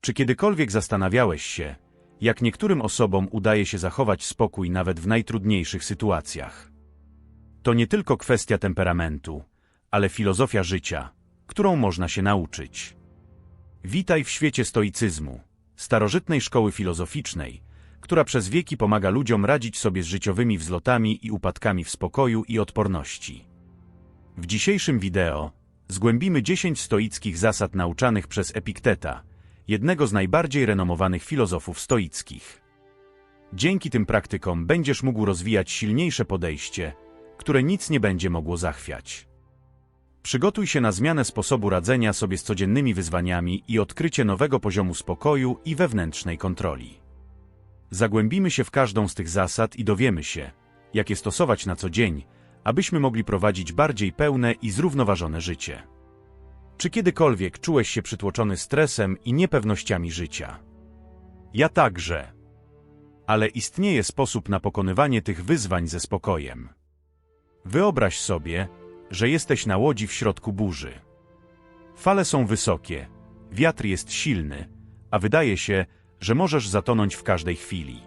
Czy kiedykolwiek zastanawiałeś się, jak niektórym osobom udaje się zachować spokój nawet w najtrudniejszych sytuacjach? To nie tylko kwestia temperamentu, ale filozofia życia, którą można się nauczyć. Witaj w świecie stoicyzmu, starożytnej szkoły filozoficznej, która przez wieki pomaga ludziom radzić sobie z życiowymi wzlotami i upadkami w spokoju i odporności. W dzisiejszym wideo zgłębimy 10 stoickich zasad nauczanych przez Epikteta, jednego z najbardziej renomowanych filozofów stoickich. Dzięki tym praktykom będziesz mógł rozwijać silniejsze podejście, które nic nie będzie mogło zachwiać. Przygotuj się na zmianę sposobu radzenia sobie z codziennymi wyzwaniami i odkrycie nowego poziomu spokoju i wewnętrznej kontroli. Zagłębimy się w każdą z tych zasad i dowiemy się, jak je stosować na co dzień, abyśmy mogli prowadzić bardziej pełne i zrównoważone życie. Czy kiedykolwiek czułeś się przytłoczony stresem i niepewnościami życia? Ja także. Ale istnieje sposób na pokonywanie tych wyzwań ze spokojem. Wyobraź sobie, że jesteś na łodzi w środku burzy. Fale są wysokie, wiatr jest silny, a wydaje się, że możesz zatonąć w każdej chwili.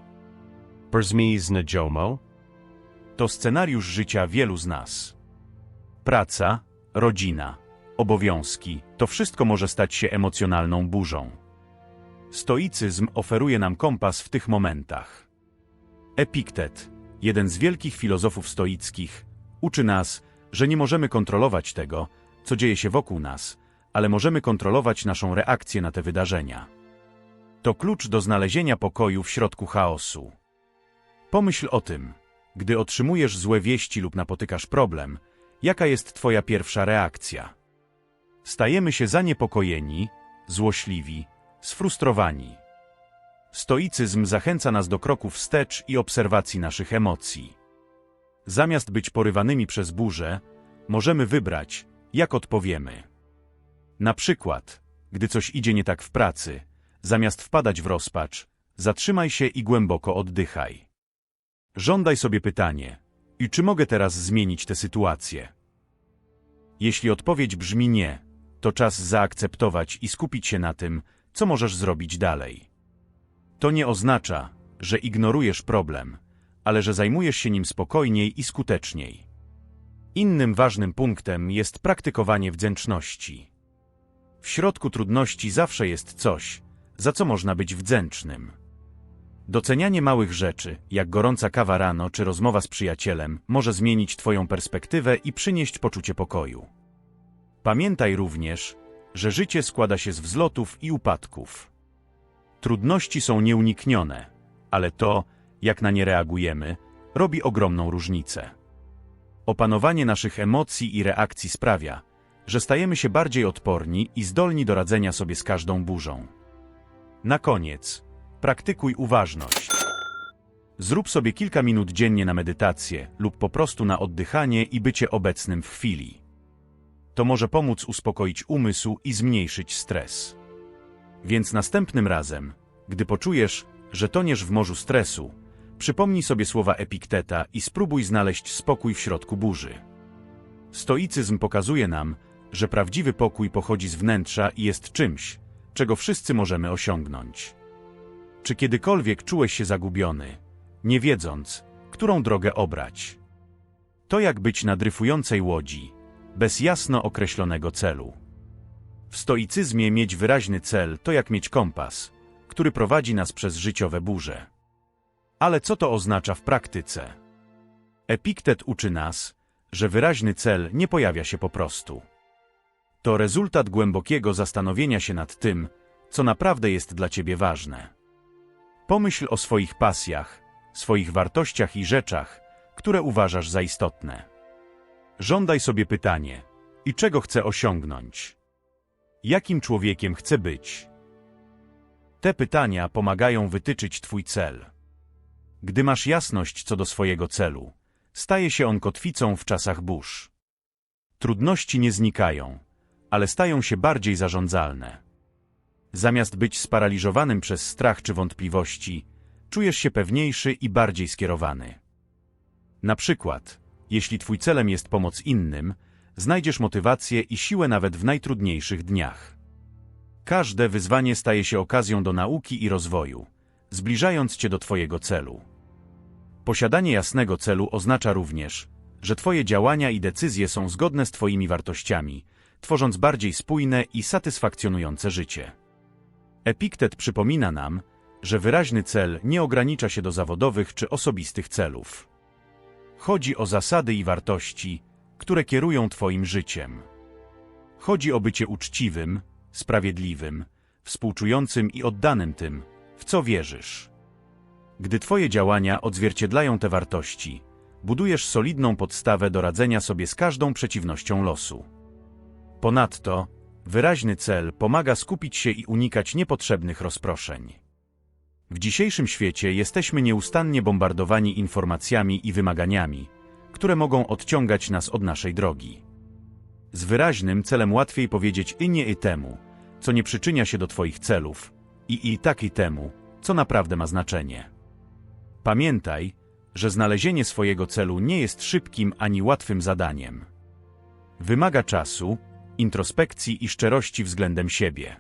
Brzmi znajomo? To scenariusz życia wielu z nas. Praca, rodzina, obowiązki to wszystko może stać się emocjonalną burzą. Stoicyzm oferuje nam kompas w tych momentach. Epiktet, jeden z wielkich filozofów stoickich, uczy nas, że nie możemy kontrolować tego, co dzieje się wokół nas, ale możemy kontrolować naszą reakcję na te wydarzenia. To klucz do znalezienia pokoju w środku chaosu. Pomyśl o tym, gdy otrzymujesz złe wieści lub napotykasz problem, jaka jest Twoja pierwsza reakcja? Stajemy się zaniepokojeni, złośliwi, sfrustrowani. Stoicyzm zachęca nas do kroków wstecz i obserwacji naszych emocji. Zamiast być porywanymi przez burzę, możemy wybrać, jak odpowiemy. Na przykład, gdy coś idzie nie tak w pracy, zamiast wpadać w rozpacz, zatrzymaj się i głęboko oddychaj. Żądaj sobie pytanie, i czy mogę teraz zmienić tę sytuację? Jeśli odpowiedź brzmi nie, to czas zaakceptować i skupić się na tym, co możesz zrobić dalej. To nie oznacza, że ignorujesz problem, ale że zajmujesz się nim spokojniej i skuteczniej. Innym ważnym punktem jest praktykowanie wdzięczności. W środku trudności zawsze jest coś, za co można być wdzięcznym. Docenianie małych rzeczy, jak gorąca kawa rano czy rozmowa z przyjacielem, może zmienić Twoją perspektywę i przynieść poczucie pokoju. Pamiętaj również, że życie składa się z wzlotów i upadków. Trudności są nieuniknione, ale to, jak na nie reagujemy, robi ogromną różnicę. Opanowanie naszych emocji i reakcji sprawia, że stajemy się bardziej odporni i zdolni do radzenia sobie z każdą burzą. Na koniec, praktykuj uważność. Zrób sobie kilka minut dziennie na medytację lub po prostu na oddychanie i bycie obecnym w chwili. To może pomóc uspokoić umysł i zmniejszyć stres. Więc następnym razem, gdy poczujesz, że toniesz w morzu stresu, przypomnij sobie słowa Epikteta i spróbuj znaleźć spokój w środku burzy. Stoicyzm pokazuje nam, że prawdziwy pokój pochodzi z wnętrza i jest czymś, czego wszyscy możemy osiągnąć. Czy kiedykolwiek czułeś się zagubiony, nie wiedząc, którą drogę obrać? To jak być na dryfującej łodzi, bez jasno określonego celu. W stoicyzmie mieć wyraźny cel to jak mieć kompas, który prowadzi nas przez życiowe burze. Ale co to oznacza w praktyce? Epiktet uczy nas, że wyraźny cel nie pojawia się po prostu. To rezultat głębokiego zastanowienia się nad tym, co naprawdę jest dla ciebie ważne. Pomyśl o swoich pasjach, swoich wartościach i rzeczach, które uważasz za istotne. Żądaj sobie pytanie, i czego chcę osiągnąć? Jakim człowiekiem chcę być? Te pytania pomagają wytyczyć Twój cel. Gdy masz jasność co do swojego celu, staje się on kotwicą w czasach burz. Trudności nie znikają, ale stają się bardziej zarządzalne. Zamiast być sparaliżowanym przez strach czy wątpliwości, czujesz się pewniejszy i bardziej skierowany. Na przykład, jeśli Twój celem jest pomoc innym, znajdziesz motywację i siłę nawet w najtrudniejszych dniach. Każde wyzwanie staje się okazją do nauki i rozwoju, zbliżając cię do Twojego celu. Posiadanie jasnego celu oznacza również, że Twoje działania i decyzje są zgodne z Twoimi wartościami, tworząc bardziej spójne i satysfakcjonujące życie. Epiktet przypomina nam, że wyraźny cel nie ogranicza się do zawodowych czy osobistych celów. Chodzi o zasady i wartości, które kierują Twoim życiem. Chodzi o bycie uczciwym, sprawiedliwym, współczującym i oddanym tym, w co wierzysz. Gdy Twoje działania odzwierciedlają te wartości, budujesz solidną podstawę do radzenia sobie z każdą przeciwnością losu. Ponadto, wyraźny cel pomaga skupić się i unikać niepotrzebnych rozproszeń. W dzisiejszym świecie jesteśmy nieustannie bombardowani informacjami i wymaganiami, które mogą odciągać nas od naszej drogi. Z wyraźnym celem łatwiej powiedzieć i nie i temu, co nie przyczynia się do Twoich celów, i i tak i temu, co naprawdę ma znaczenie. Pamiętaj, że znalezienie swojego celu nie jest szybkim ani łatwym zadaniem. Wymaga czasu, introspekcji i szczerości względem siebie.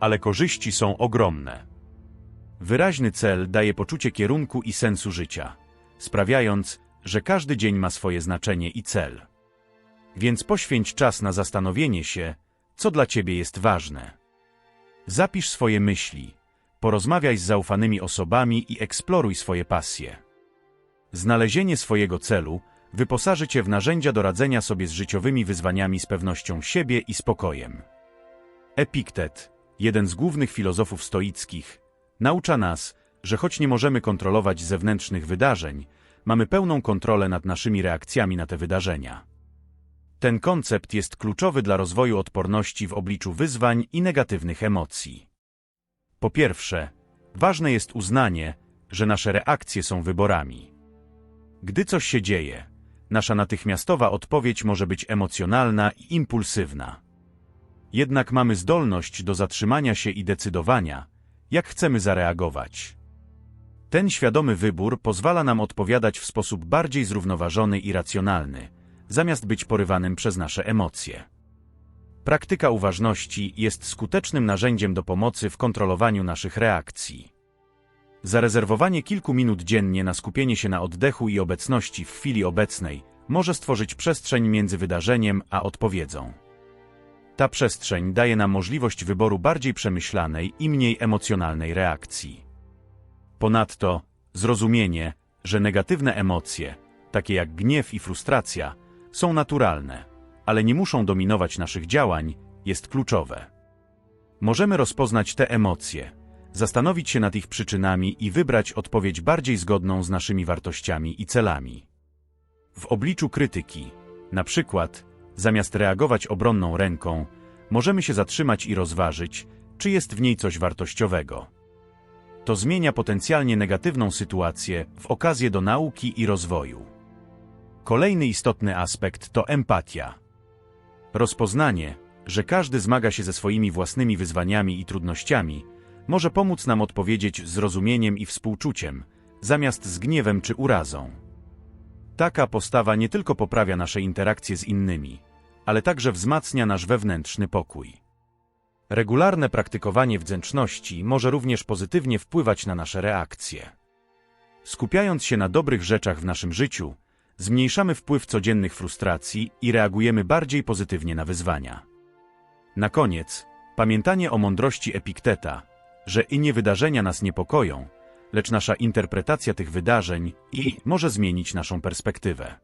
Ale korzyści są ogromne. Wyraźny cel daje poczucie kierunku i sensu życia, sprawiając, że każdy dzień ma swoje znaczenie i cel. Więc poświęć czas na zastanowienie się, co dla ciebie jest ważne. Zapisz swoje myśli, porozmawiaj z zaufanymi osobami i eksploruj swoje pasje. Znalezienie swojego celu wyposaży cię w narzędzia do radzenia sobie z życiowymi wyzwaniami z pewnością siebie i spokojem. Epiktet, jeden z głównych filozofów stoickich, naucza nas, że choć nie możemy kontrolować zewnętrznych wydarzeń, mamy pełną kontrolę nad naszymi reakcjami na te wydarzenia. Ten koncept jest kluczowy dla rozwoju odporności w obliczu wyzwań i negatywnych emocji. Po pierwsze, ważne jest uznanie, że nasze reakcje są wyborami. Gdy coś się dzieje, nasza natychmiastowa odpowiedź może być emocjonalna i impulsywna. Jednak mamy zdolność do zatrzymania się i decydowania, jak chcemy zareagować. Ten świadomy wybór pozwala nam odpowiadać w sposób bardziej zrównoważony i racjonalny, zamiast być porywanym przez nasze emocje. Praktyka uważności jest skutecznym narzędziem do pomocy w kontrolowaniu naszych reakcji. Zarezerwowanie kilku minut dziennie na skupienie się na oddechu i obecności w chwili obecnej może stworzyć przestrzeń między wydarzeniem a odpowiedzią. Ta przestrzeń daje nam możliwość wyboru bardziej przemyślanej i mniej emocjonalnej reakcji. Ponadto, zrozumienie, że negatywne emocje, takie jak gniew i frustracja, są naturalne, ale nie muszą dominować naszych działań, jest kluczowe. Możemy rozpoznać te emocje, zastanowić się nad ich przyczynami i wybrać odpowiedź bardziej zgodną z naszymi wartościami i celami. W obliczu krytyki, na przykład, zamiast reagować obronną ręką, możemy się zatrzymać i rozważyć, czy jest w niej coś wartościowego. To zmienia potencjalnie negatywną sytuację w okazję do nauki i rozwoju. Kolejny istotny aspekt to empatia. Rozpoznanie, że każdy zmaga się ze swoimi własnymi wyzwaniami i trudnościami, może pomóc nam odpowiedzieć zrozumieniem i współczuciem, zamiast z gniewem czy urazą. Taka postawa nie tylko poprawia nasze interakcje z innymi, ale także wzmacnia nasz wewnętrzny pokój. Regularne praktykowanie wdzięczności może również pozytywnie wpływać na nasze reakcje. Skupiając się na dobrych rzeczach w naszym życiu, zmniejszamy wpływ codziennych frustracji i reagujemy bardziej pozytywnie na wyzwania. Na koniec, pamiętanie o mądrości Epikteta, że inne wydarzenia nas niepokoją, lecz nasza interpretacja tych wydarzeń i może zmienić naszą perspektywę.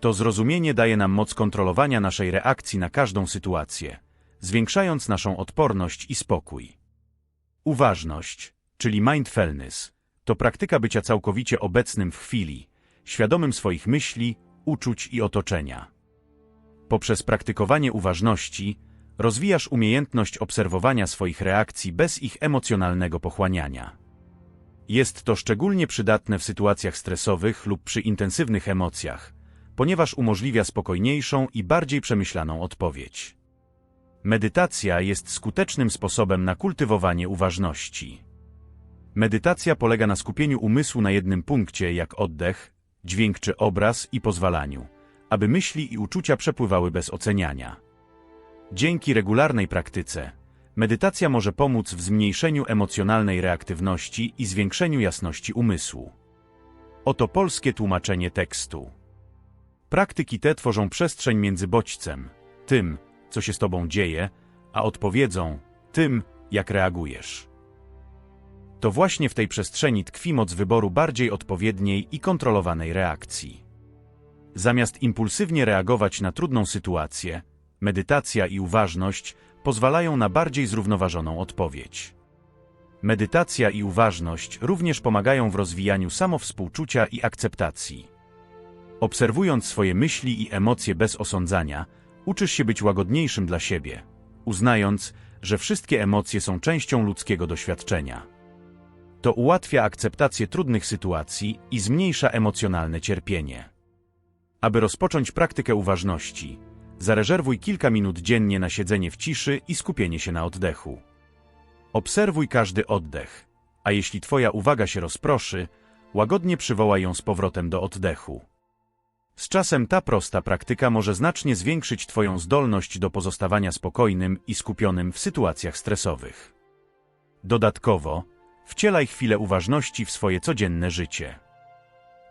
To zrozumienie daje nam moc kontrolowania naszej reakcji na każdą sytuację, zwiększając naszą odporność i spokój. Uważność, czyli mindfulness, to praktyka bycia całkowicie obecnym w chwili, świadomym swoich myśli, uczuć i otoczenia. Poprzez praktykowanie uważności rozwijasz umiejętność obserwowania swoich reakcji bez ich emocjonalnego pochłaniania. Jest to szczególnie przydatne w sytuacjach stresowych lub przy intensywnych emocjach, ponieważ umożliwia spokojniejszą i bardziej przemyślaną odpowiedź. Medytacja jest skutecznym sposobem na kultywowanie uważności. Medytacja polega na skupieniu umysłu na jednym punkcie, jak oddech, dźwięk czy obraz i pozwalaniu, aby myśli i uczucia przepływały bez oceniania. Dzięki regularnej praktyce, Medytacja może pomóc w zmniejszeniu emocjonalnej reaktywności i zwiększeniu jasności umysłu. Oto polskie tłumaczenie tekstu. Praktyki te tworzą przestrzeń między bodźcem, tym, co się z tobą dzieje, a odpowiedzą, tym, jak reagujesz. To właśnie w tej przestrzeni tkwi moc wyboru bardziej odpowiedniej i kontrolowanej reakcji. Zamiast impulsywnie reagować na trudną sytuację, medytacja i uważność pozwalają na bardziej zrównoważoną odpowiedź. Medytacja i uważność również pomagają w rozwijaniu samowspółczucia i akceptacji. Obserwując swoje myśli i emocje bez osądzania, uczysz się być łagodniejszym dla siebie, uznając, że wszystkie emocje są częścią ludzkiego doświadczenia. To ułatwia akceptację trudnych sytuacji i zmniejsza emocjonalne cierpienie. Aby rozpocząć praktykę uważności, zarezerwuj kilka minut dziennie na siedzenie w ciszy i skupienie się na oddechu. Obserwuj każdy oddech, a jeśli Twoja uwaga się rozproszy, łagodnie przywołaj ją z powrotem do oddechu. Z czasem ta prosta praktyka może znacznie zwiększyć Twoją zdolność do pozostawania spokojnym i skupionym w sytuacjach stresowych. Dodatkowo, wcielaj chwilę uważności w swoje codzienne życie.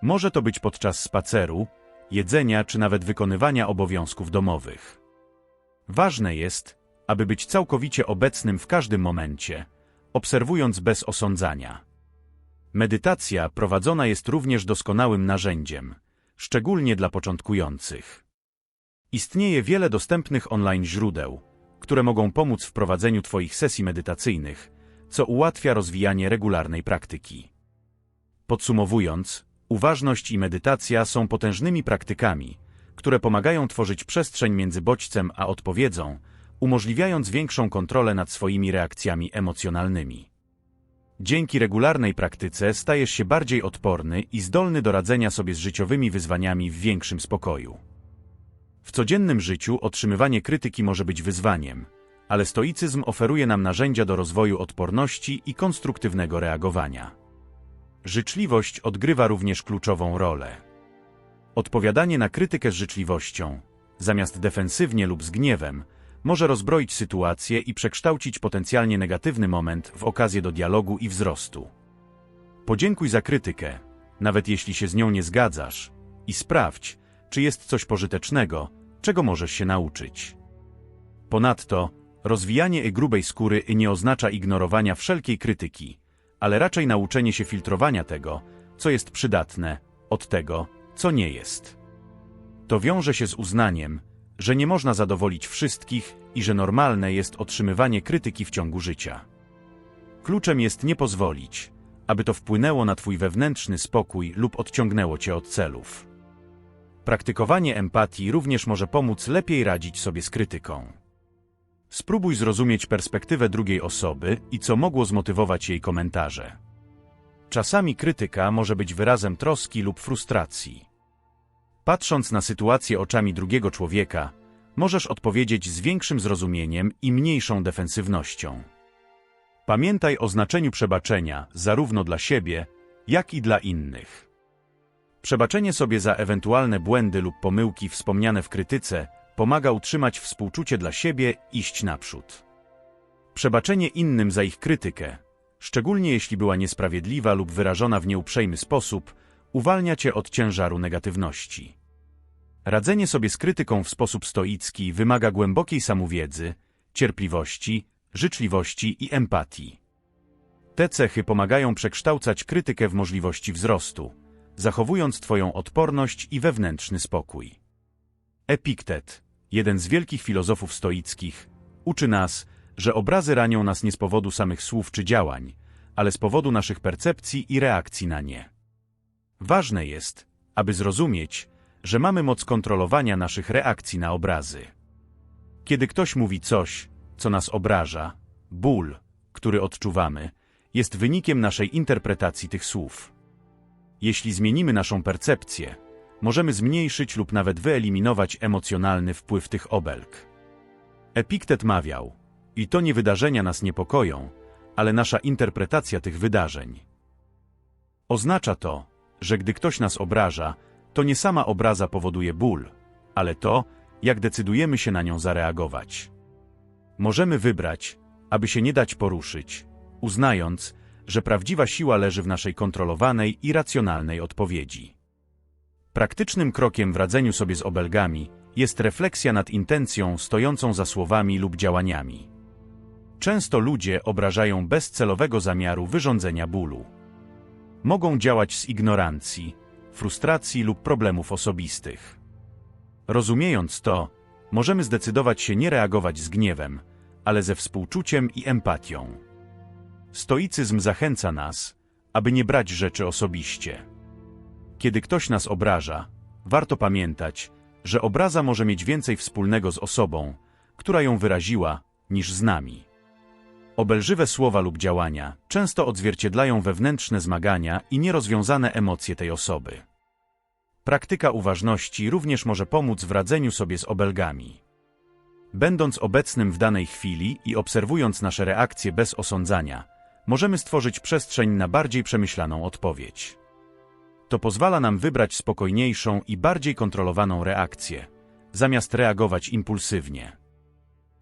Może to być podczas spaceru, jedzenia czy nawet wykonywania obowiązków domowych. Ważne jest, aby być całkowicie obecnym w każdym momencie, obserwując bez osądzania. Medytacja prowadzona jest również doskonałym narzędziem, szczególnie dla początkujących. Istnieje wiele dostępnych online źródeł, które mogą pomóc w prowadzeniu Twoich sesji medytacyjnych, co ułatwia rozwijanie regularnej praktyki. Podsumowując, uważność i medytacja są potężnymi praktykami, które pomagają tworzyć przestrzeń między bodźcem a odpowiedzią, umożliwiając większą kontrolę nad swoimi reakcjami emocjonalnymi. Dzięki regularnej praktyce stajesz się bardziej odporny i zdolny do radzenia sobie z życiowymi wyzwaniami w większym spokoju. W codziennym życiu otrzymywanie krytyki może być wyzwaniem, ale stoicyzm oferuje nam narzędzia do rozwoju odporności i konstruktywnego reagowania. Życzliwość odgrywa również kluczową rolę. Odpowiadanie na krytykę z życzliwością, zamiast defensywnie lub z gniewem, może rozbroić sytuację i przekształcić potencjalnie negatywny moment w okazję do dialogu i wzrostu. Podziękuj za krytykę, nawet jeśli się z nią nie zgadzasz, i sprawdź, czy jest coś pożytecznego, czego możesz się nauczyć. Ponadto, rozwijanie grubej skóry nie oznacza ignorowania wszelkiej krytyki, ale raczej nauczenie się filtrowania tego, co jest przydatne, od tego, co nie jest. To wiąże się z uznaniem, że nie można zadowolić wszystkich i że normalne jest otrzymywanie krytyki w ciągu życia. Kluczem jest nie pozwolić, aby to wpłynęło na Twój wewnętrzny spokój lub odciągnęło Cię od celów. Praktykowanie empatii również może pomóc lepiej radzić sobie z krytyką. Spróbuj zrozumieć perspektywę drugiej osoby i co mogło zmotywować jej komentarze. Czasami krytyka może być wyrazem troski lub frustracji. Patrząc na sytuację oczami drugiego człowieka, możesz odpowiedzieć z większym zrozumieniem i mniejszą defensywnością. Pamiętaj o znaczeniu przebaczenia zarówno dla siebie, jak i dla innych. Przebaczenie sobie za ewentualne błędy lub pomyłki wspomniane w krytyce pomaga utrzymać współczucie dla siebie iść naprzód. Przebaczenie innym za ich krytykę, szczególnie jeśli była niesprawiedliwa lub wyrażona w nieuprzejmy sposób, uwalnia cię od ciężaru negatywności. Radzenie sobie z krytyką w sposób stoicki wymaga głębokiej samowiedzy, cierpliwości, życzliwości i empatii. Te cechy pomagają przekształcać krytykę w możliwości wzrostu, zachowując Twoją odporność i wewnętrzny spokój. Epiktet, jeden z wielkich filozofów stoickich, uczy nas, że obrazy ranią nas nie z powodu samych słów czy działań, ale z powodu naszych percepcji i reakcji na nie. Ważne jest, aby zrozumieć, że mamy moc kontrolowania naszych reakcji na obrazy. Kiedy ktoś mówi coś, co nas obraża, ból, który odczuwamy, jest wynikiem naszej interpretacji tych słów. Jeśli zmienimy naszą percepcję, możemy zmniejszyć lub nawet wyeliminować emocjonalny wpływ tych obelg. Epiktet mawiał, i to nie wydarzenia nas niepokoją, ale nasza interpretacja tych wydarzeń. Oznacza to, że gdy ktoś nas obraża, to nie sama obraza powoduje ból, ale to, jak decydujemy się na nią zareagować. Możemy wybrać, aby się nie dać poruszyć, uznając, że prawdziwa siła leży w naszej kontrolowanej i racjonalnej odpowiedzi. Praktycznym krokiem w radzeniu sobie z obelgami jest refleksja nad intencją stojącą za słowami lub działaniami. Często ludzie obrażają bez celowego zamiaru wyrządzenia bólu. Mogą działać z ignorancji, frustracji lub problemów osobistych. Rozumiejąc to, możemy zdecydować się nie reagować z gniewem, ale ze współczuciem i empatią. Stoicyzm zachęca nas, aby nie brać rzeczy osobiście. Kiedy ktoś nas obraża, warto pamiętać, że obraza może mieć więcej wspólnego z osobą, która ją wyraziła, niż z nami. Obelżywe słowa lub działania często odzwierciedlają wewnętrzne zmagania i nierozwiązane emocje tej osoby. Praktyka uważności również może pomóc w radzeniu sobie z obelgami. Będąc obecnym w danej chwili i obserwując nasze reakcje bez osądzania, możemy stworzyć przestrzeń na bardziej przemyślaną odpowiedź. To pozwala nam wybrać spokojniejszą i bardziej kontrolowaną reakcję, zamiast reagować impulsywnie.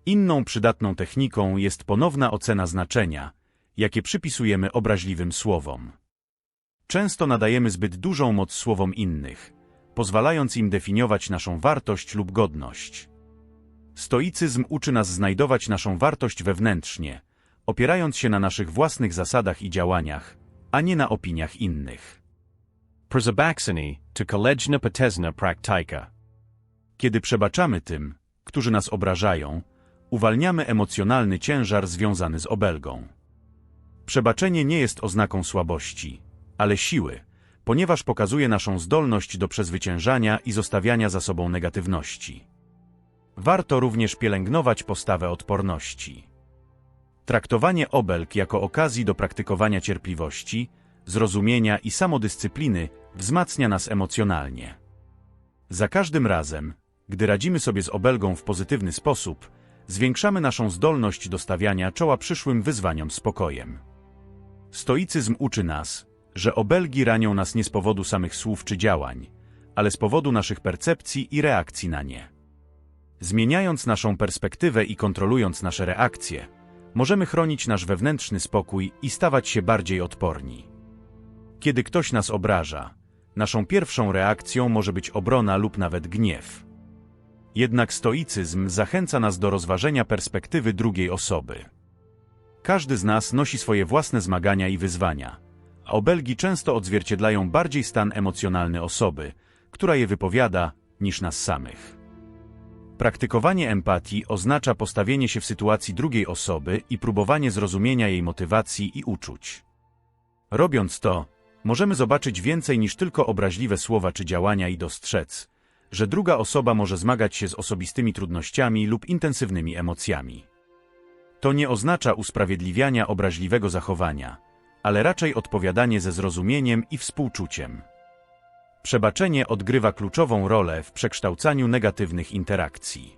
Inną przydatną techniką jest ponowna ocena znaczenia, jakie przypisujemy obraźliwym słowom. Często nadajemy zbyt dużą moc słowom innych, pozwalając im definiować naszą wartość lub godność. Stoicyzm uczy nas znajdować naszą wartość wewnętrznie, opierając się na naszych własnych zasadach i działaniach, a nie na opiniach innych. Przabaxany to kolegna potesna praktyka. Kiedy przebaczamy tym, którzy nas obrażają, uwalniamy emocjonalny ciężar związany z obelgą. Przebaczenie nie jest oznaką słabości, ale siły, ponieważ pokazuje naszą zdolność do przezwyciężania i zostawiania za sobą negatywności. Warto również pielęgnować postawę odporności. Traktowanie obelg jako okazji do praktykowania cierpliwości, zrozumienia i samodyscypliny wzmacnia nas emocjonalnie. Za każdym razem, gdy radzimy sobie z obelgą w pozytywny sposób, zwiększamy naszą zdolność do stawiania czoła przyszłym wyzwaniom spokojem. Stoicyzm uczy nas, że obelgi ranią nas nie z powodu samych słów czy działań, ale z powodu naszych percepcji i reakcji na nie. Zmieniając naszą perspektywę i kontrolując nasze reakcje, możemy chronić nasz wewnętrzny spokój i stawać się bardziej odporni. Kiedy ktoś nas obraża, naszą pierwszą reakcją może być obrona lub nawet gniew. Jednak stoicyzm zachęca nas do rozważenia perspektywy drugiej osoby. Każdy z nas nosi swoje własne zmagania i wyzwania, a obelgi często odzwierciedlają bardziej stan emocjonalny osoby, która je wypowiada, niż nas samych. Praktykowanie empatii oznacza postawienie się w sytuacji drugiej osoby i próbowanie zrozumienia jej motywacji i uczuć. Robiąc to, możemy zobaczyć więcej niż tylko obraźliwe słowa czy działania i dostrzec, że druga osoba może zmagać się z osobistymi trudnościami lub intensywnymi emocjami. To nie oznacza usprawiedliwiania obraźliwego zachowania, ale raczej odpowiadanie ze zrozumieniem i współczuciem. Przebaczenie odgrywa kluczową rolę w przekształcaniu negatywnych interakcji.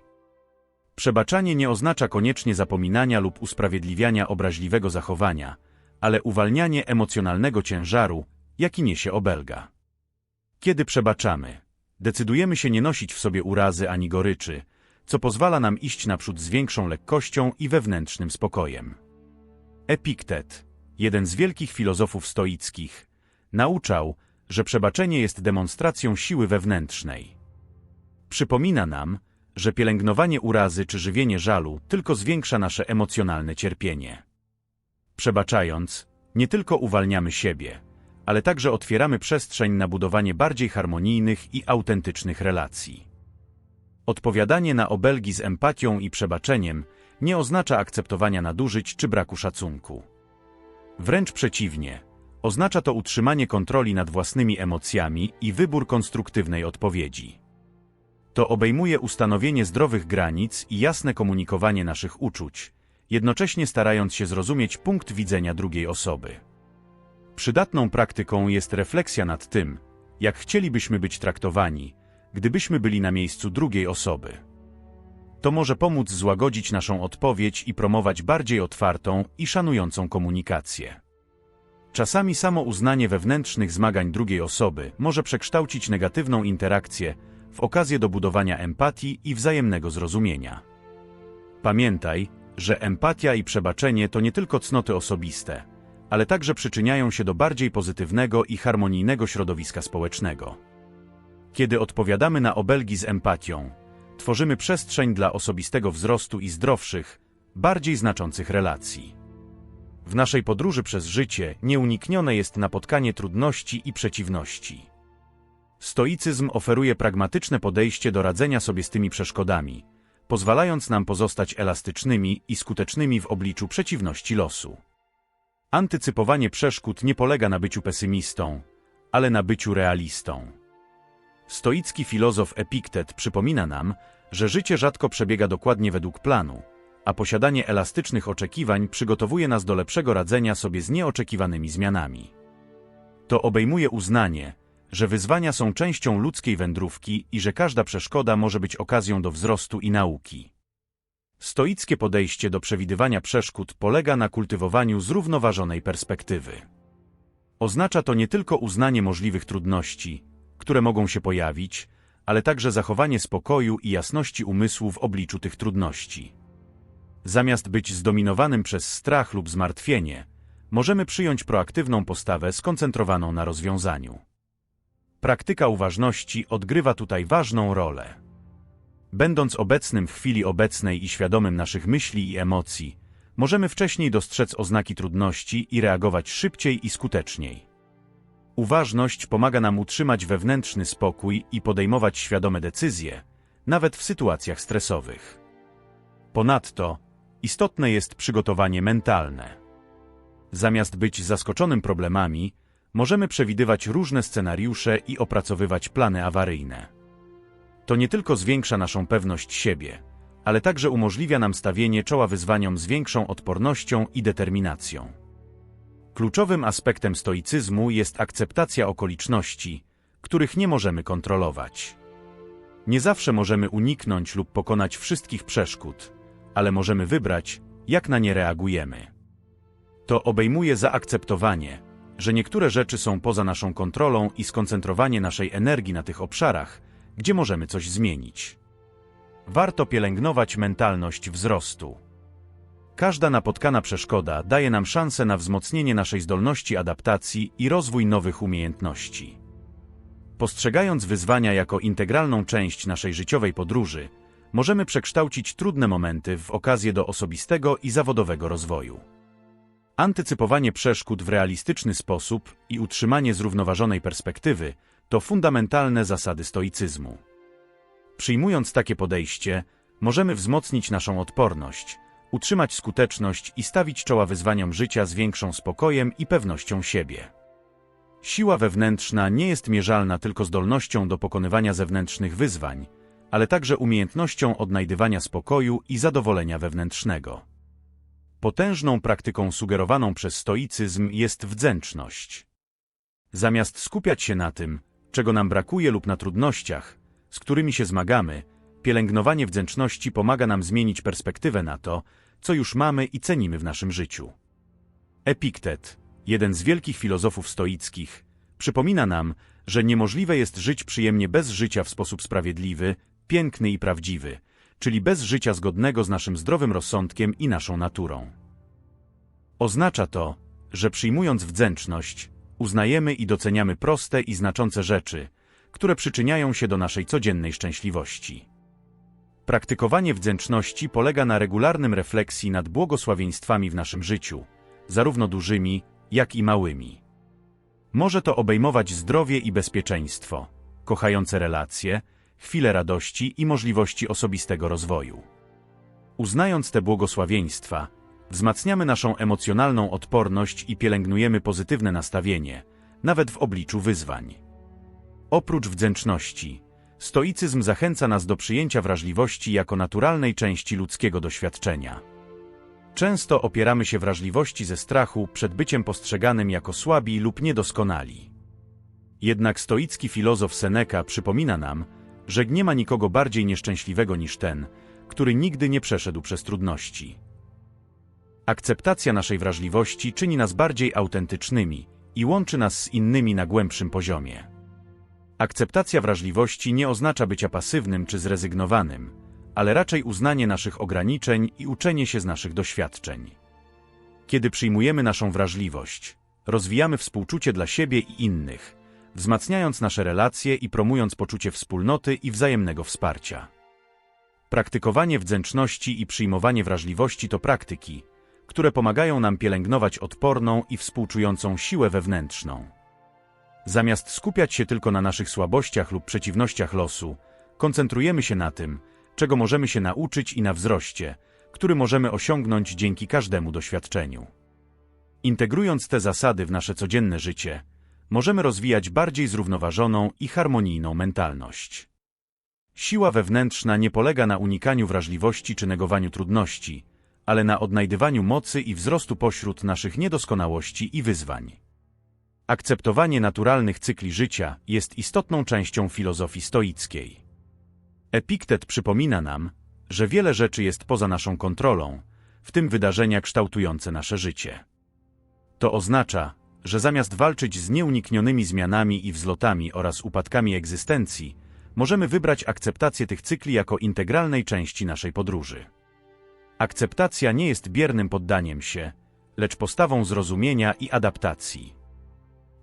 Przebaczanie nie oznacza koniecznie zapominania lub usprawiedliwiania obraźliwego zachowania, ale uwalnianie emocjonalnego ciężaru, jaki niesie obelga. Kiedy przebaczamy, decydujemy się nie nosić w sobie urazy ani goryczy, co pozwala nam iść naprzód z większą lekkością i wewnętrznym spokojem. Epiktet, jeden z wielkich filozofów stoickich, nauczał, że przebaczenie jest demonstracją siły wewnętrznej. Przypomina nam, że pielęgnowanie urazy czy żywienie żalu tylko zwiększa nasze emocjonalne cierpienie. Przebaczając, nie tylko uwalniamy siebie, ale także otwieramy przestrzeń na budowanie bardziej harmonijnych i autentycznych relacji. Odpowiadanie na obelgi z empatią i przebaczeniem nie oznacza akceptowania nadużyć czy braku szacunku. Wręcz przeciwnie, oznacza to utrzymanie kontroli nad własnymi emocjami i wybór konstruktywnej odpowiedzi. To obejmuje ustanowienie zdrowych granic i jasne komunikowanie naszych uczuć, jednocześnie starając się zrozumieć punkt widzenia drugiej osoby. Przydatną praktyką jest refleksja nad tym, jak chcielibyśmy być traktowani, gdybyśmy byli na miejscu drugiej osoby. To może pomóc złagodzić naszą odpowiedź i promować bardziej otwartą i szanującą komunikację. Czasami samo uznanie wewnętrznych zmagań drugiej osoby może przekształcić negatywną interakcję w okazję do budowania empatii i wzajemnego zrozumienia. Pamiętaj, że empatia i przebaczenie to nie tylko cnoty osobiste, ale także przyczyniają się do bardziej pozytywnego i harmonijnego środowiska społecznego. Kiedy odpowiadamy na obelgi z empatią, tworzymy przestrzeń dla osobistego wzrostu i zdrowszych, bardziej znaczących relacji. W naszej podróży przez życie nieuniknione jest napotkanie trudności i przeciwności. Stoicyzm oferuje pragmatyczne podejście do radzenia sobie z tymi przeszkodami, pozwalając nam pozostać elastycznymi i skutecznymi w obliczu przeciwności losu. Antycypowanie przeszkód nie polega na byciu pesymistą, ale na byciu realistą. Stoicki filozof Epiktet przypomina nam, że życie rzadko przebiega dokładnie według planu, a posiadanie elastycznych oczekiwań przygotowuje nas do lepszego radzenia sobie z nieoczekiwanymi zmianami. To obejmuje uznanie, że wyzwania są częścią ludzkiej wędrówki i że każda przeszkoda może być okazją do wzrostu i nauki. Stoickie podejście do przewidywania przeszkód polega na kultywowaniu zrównoważonej perspektywy. Oznacza to nie tylko uznanie możliwych trudności, które mogą się pojawić, ale także zachowanie spokoju i jasności umysłu w obliczu tych trudności. Zamiast być zdominowanym przez strach lub zmartwienie, możemy przyjąć proaktywną postawę skoncentrowaną na rozwiązaniu. Praktyka uważności odgrywa tutaj ważną rolę. Będąc obecnym w chwili obecnej i świadomym naszych myśli i emocji, możemy wcześniej dostrzec oznaki trudności i reagować szybciej i skuteczniej. Uważność pomaga nam utrzymać wewnętrzny spokój i podejmować świadome decyzje, nawet w sytuacjach stresowych. Ponadto, istotne jest przygotowanie mentalne. Zamiast być zaskoczonym problemami, możemy przewidywać różne scenariusze i opracowywać plany awaryjne. To nie tylko zwiększa naszą pewność siebie, ale także umożliwia nam stawienie czoła wyzwaniom z większą odpornością i determinacją. Kluczowym aspektem stoicyzmu jest akceptacja okoliczności, których nie możemy kontrolować. Nie zawsze możemy uniknąć lub pokonać wszystkich przeszkód, ale możemy wybrać, jak na nie reagujemy. To obejmuje zaakceptowanie, że niektóre rzeczy są poza naszą kontrolą i skoncentrowanie naszej energii na tych obszarach, gdzie możemy coś zmienić. Warto pielęgnować mentalność wzrostu. Każda napotkana przeszkoda daje nam szansę na wzmocnienie naszej zdolności adaptacji i rozwój nowych umiejętności. Postrzegając wyzwania jako integralną część naszej życiowej podróży, możemy przekształcić trudne momenty w okazję do osobistego i zawodowego rozwoju. Antycypowanie przeszkód w realistyczny sposób i utrzymanie zrównoważonej perspektywy to fundamentalne zasady stoicyzmu. Przyjmując takie podejście, możemy wzmocnić naszą odporność, utrzymać skuteczność i stawić czoła wyzwaniom życia z większą spokojem i pewnością siebie. Siła wewnętrzna nie jest mierzalna tylko zdolnością do pokonywania zewnętrznych wyzwań, ale także umiejętnością odnajdywania spokoju i zadowolenia wewnętrznego. Potężną praktyką sugerowaną przez stoicyzm jest wdzięczność. Zamiast skupiać się na tym, czego nam brakuje lub na trudnościach, z którymi się zmagamy, pielęgnowanie wdzięczności pomaga nam zmienić perspektywę na to, co już mamy i cenimy w naszym życiu. Epiktet, jeden z wielkich filozofów stoickich, przypomina nam, że niemożliwe jest żyć przyjemnie bez życia w sposób sprawiedliwy, piękny i prawdziwy, czyli bez życia zgodnego z naszym zdrowym rozsądkiem i naszą naturą. Oznacza to, że przyjmując wdzięczność, uznajemy i doceniamy proste i znaczące rzeczy, które przyczyniają się do naszej codziennej szczęśliwości. Praktykowanie wdzięczności polega na regularnym refleksji nad błogosławieństwami w naszym życiu, zarówno dużymi, jak i małymi. Może to obejmować zdrowie i bezpieczeństwo, kochające relacje, chwile radości i możliwości osobistego rozwoju. Uznając te błogosławieństwa, wzmacniamy naszą emocjonalną odporność i pielęgnujemy pozytywne nastawienie, nawet w obliczu wyzwań. Oprócz wdzięczności, stoicyzm zachęca nas do przyjęcia wrażliwości jako naturalnej części ludzkiego doświadczenia. Często opieramy się wrażliwości ze strachu przed byciem postrzeganym jako słabi lub niedoskonali. Jednak stoicki filozof Seneca przypomina nam, że nie ma nikogo bardziej nieszczęśliwego niż ten, który nigdy nie przeszedł przez trudności. Akceptacja naszej wrażliwości czyni nas bardziej autentycznymi i łączy nas z innymi na głębszym poziomie. Akceptacja wrażliwości nie oznacza bycia pasywnym czy zrezygnowanym, ale raczej uznanie naszych ograniczeń i uczenie się z naszych doświadczeń. Kiedy przyjmujemy naszą wrażliwość, rozwijamy współczucie dla siebie i innych, wzmacniając nasze relacje i promując poczucie wspólnoty i wzajemnego wsparcia. Praktykowanie wdzięczności i przyjmowanie wrażliwości to praktyki, które pomagają nam pielęgnować odporną i współczującą siłę wewnętrzną. Zamiast skupiać się tylko na naszych słabościach lub przeciwnościach losu, koncentrujemy się na tym, czego możemy się nauczyć i na wzroście, który możemy osiągnąć dzięki każdemu doświadczeniu. Integrując te zasady w nasze codzienne życie, możemy rozwijać bardziej zrównoważoną i harmonijną mentalność. Siła wewnętrzna nie polega na unikaniu wrażliwości czy negowaniu trudności, ale na odnajdywaniu mocy i wzrostu pośród naszych niedoskonałości i wyzwań. Akceptowanie naturalnych cykli życia jest istotną częścią filozofii stoickiej. Epiktet przypomina nam, że wiele rzeczy jest poza naszą kontrolą, w tym wydarzenia kształtujące nasze życie. To oznacza, że zamiast walczyć z nieuniknionymi zmianami i wzlotami oraz upadkami egzystencji, możemy wybrać akceptację tych cykli jako integralnej części naszej podróży. Akceptacja nie jest biernym poddaniem się, lecz postawą zrozumienia i adaptacji.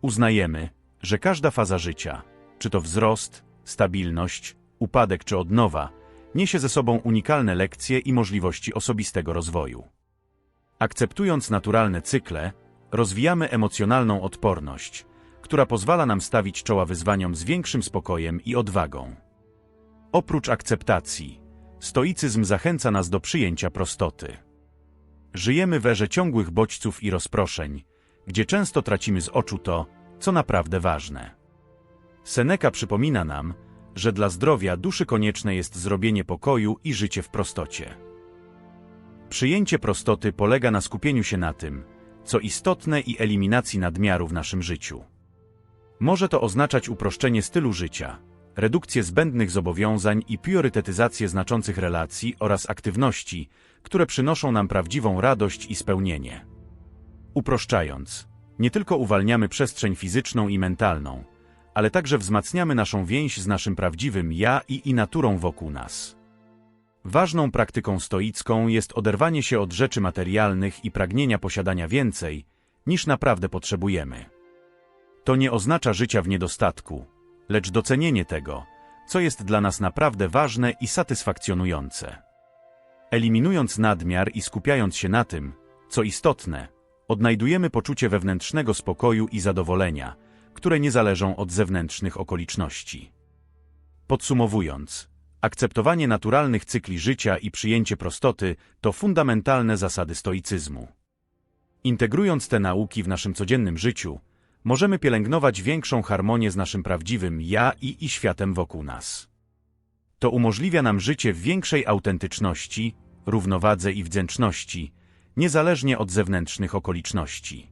Uznajemy, że każda faza życia, czy to wzrost, stabilność, upadek czy odnowa, niesie ze sobą unikalne lekcje i możliwości osobistego rozwoju. Akceptując naturalne cykle, rozwijamy emocjonalną odporność, która pozwala nam stawić czoła wyzwaniom z większym spokojem i odwagą. Oprócz akceptacji, stoicyzm zachęca nas do przyjęcia prostoty. Żyjemy w erze ciągłych bodźców i rozproszeń, gdzie często tracimy z oczu to, co naprawdę ważne. Seneca przypomina nam, że dla zdrowia duszy konieczne jest zrobienie pokoju i życie w prostocie. Przyjęcie prostoty polega na skupieniu się na tym, co istotne i eliminacji nadmiaru w naszym życiu. Może to oznaczać uproszczenie stylu życia, redukcję zbędnych zobowiązań i priorytetyzację znaczących relacji oraz aktywności, które przynoszą nam prawdziwą radość i spełnienie. Uproszczając, nie tylko uwalniamy przestrzeń fizyczną i mentalną, ale także wzmacniamy naszą więź z naszym prawdziwym ja i, i naturą wokół nas. Ważną praktyką stoicką jest oderwanie się od rzeczy materialnych i pragnienia posiadania więcej, niż naprawdę potrzebujemy. To nie oznacza życia w niedostatku, lecz docenienie tego, co jest dla nas naprawdę ważne i satysfakcjonujące. Eliminując nadmiar i skupiając się na tym, co istotne, odnajdujemy poczucie wewnętrznego spokoju i zadowolenia, które nie zależą od zewnętrznych okoliczności. Podsumowując, akceptowanie naturalnych cykli życia i przyjęcie prostoty to fundamentalne zasady stoicyzmu. Integrując te nauki w naszym codziennym życiu, możemy pielęgnować większą harmonię z naszym prawdziwym ja i, i światem wokół nas. To umożliwia nam życie w większej autentyczności, równowadze i wdzięczności, niezależnie od zewnętrznych okoliczności.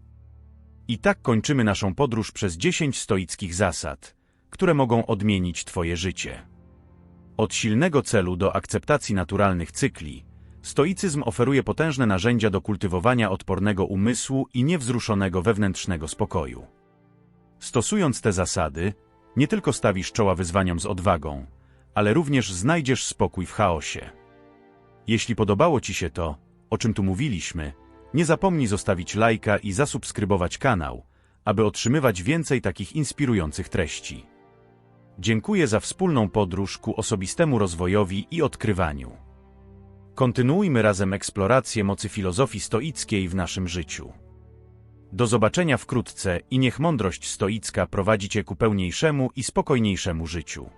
I tak kończymy naszą podróż przez 10 stoickich zasad, które mogą odmienić Twoje życie. Od silnego celu do akceptacji naturalnych cykli, stoicyzm oferuje potężne narzędzia do kultywowania odpornego umysłu i niewzruszonego wewnętrznego spokoju. Stosując te zasady, nie tylko stawisz czoła wyzwaniom z odwagą, ale również znajdziesz spokój w chaosie. Jeśli podobało Ci się to, o czym tu mówiliśmy, nie zapomnij zostawić lajka i zasubskrybować kanał, aby otrzymywać więcej takich inspirujących treści. Dziękuję za wspólną podróż ku osobistemu rozwojowi i odkrywaniu. Kontynuujmy razem eksplorację mocy filozofii stoickiej w naszym życiu. Do zobaczenia wkrótce i niech mądrość stoicka prowadzi Cię ku pełniejszemu i spokojniejszemu życiu.